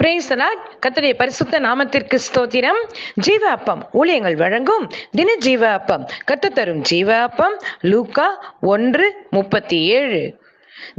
பிரேசலா கத்தடைய பரிசுத்த நாமத்திற்கு ஸ்தோத்திரம். ஜீவ அப்பம் ஊழியங்கள் வழங்கும் தின ஜீவ அப்பம் கத்து தரும் ஜீவ அப்பம் லூக்கா ஒன்று முப்பத்தி ஏழு.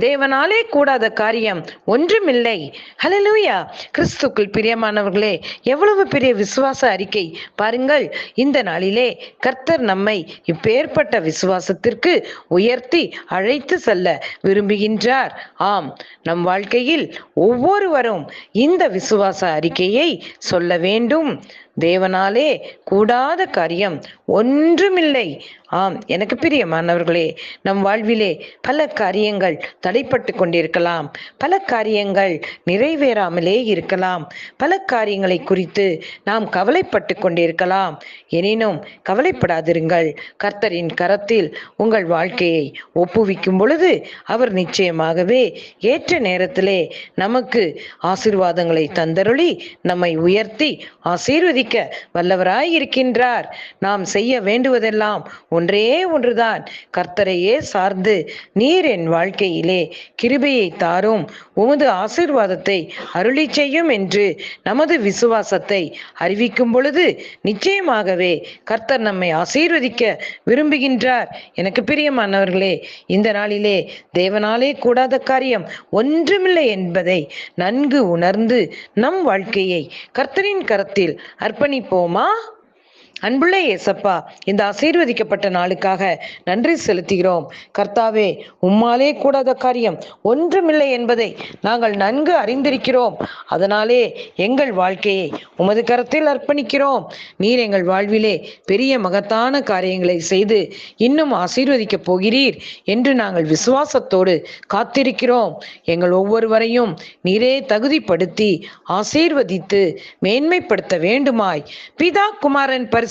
தேவனாலே கூடாத காரியம் ஒன்றுமில்லை. ஹலலூயா கிறிஸ்துக்குள் பிரியமானவர்களே எவ்வளவு பெரிய விசுவாச அறிக்கை. பாருங்கள் இந்த நாளிலே கர்த்தர் நம்மை இப்பேற்பட்ட விசுவாசத்திற்கு உயர்த்தி அழைத்து செல்ல விரும்புகின்றார். ஆம் நம் வாழ்க்கையில் ஒவ்வொருவரும் இந்த விசுவாச அறிக்கையை சொல்ல வேண்டும். தேவனாலே கூடாத காரியம் ஒன்றுமில்லை. ஆம் எனக்கு பிரியமானவர்களே நம் வாழ்விலே பல காரியங்கள் தடைப்பட்டு கொண்டிருக்கலாம். பல காரியங்கள் நிறைவேறாமலே இருக்கலாம். பல காரியங்களை குறித்து நாம் கவலைப்பட்டு கொண்டிருக்கலாம். எனினும் கவலைப்படாதிருங்கள். கர்த்தரின் கரத்தில் உங்கள் வாழ்க்கையை ஒப்புவிக்கும் பொழுது அவர் நிச்சயமாகவே ஏற்ற நேரத்திலே நமக்கு ஆசிர்வாதங்களை தந்தருளி நம்மை உயர்த்தி ஆசீர்வதி ஆசீர்வதிக்க வல்லவராய் இருக்கின்றார் நாம் செய்ய வேண்டுவதெல்லாம் ஒன்றே ஒன்றுதான். கர்த்தரையே சார்ந்து நீர் என் வாழ்க்கையிலே கிருபையை தாரும். உமது ஆசிர்வாதத்தை அருளி செய்யும் என்று நமது விசுவாசத்தை அறிவிக்கும் பொழுது நிச்சயமாகவே கர்த்தர் நம்மை ஆசீர்வதிக்க விரும்புகின்றார். எனக்கு பிரியமானவர்களே இந்த நாளிலே தேவனாலே கூடாத காரியம் ஒன்றுமில்லை என்பதை நன்கு உணர்ந்து நம் வாழ்க்கையை கர்த்தரின் கரத்தில் அர்ப்பணிப்போமா? அன்புள்ள ஏசப்பா இந்த ஆசீர்வதிக்கப்பட்ட நாளுக்காக நன்றி செலுத்துகிறோம். கர்த்தாவே உம்மாலே கூடாத காரியம் ஒன்றுமில்லை என்பதை நாங்கள் நன்கு அறிந்திருக்கிறோம். அதனாலே எங்கள் வாழ்க்கையை உமது கரத்தில் அர்ப்பணிக்கிறோம். நீர் எங்கள் வாழ்விலே பெரிய மகத்தான காரியங்களை செய்து இன்னும் ஆசீர்வதிக்கப் போகிறீர் என்று நாங்கள் விசுவாசத்தோடு காத்திருக்கிறோம். எங்கள் ஒவ்வொருவரையும் நீரே தகுதிப்படுத்தி ஆசீர்வதித்து மேன்மைப்படுத்த வேண்டுமாய். பிதா குமாரன் பரிசு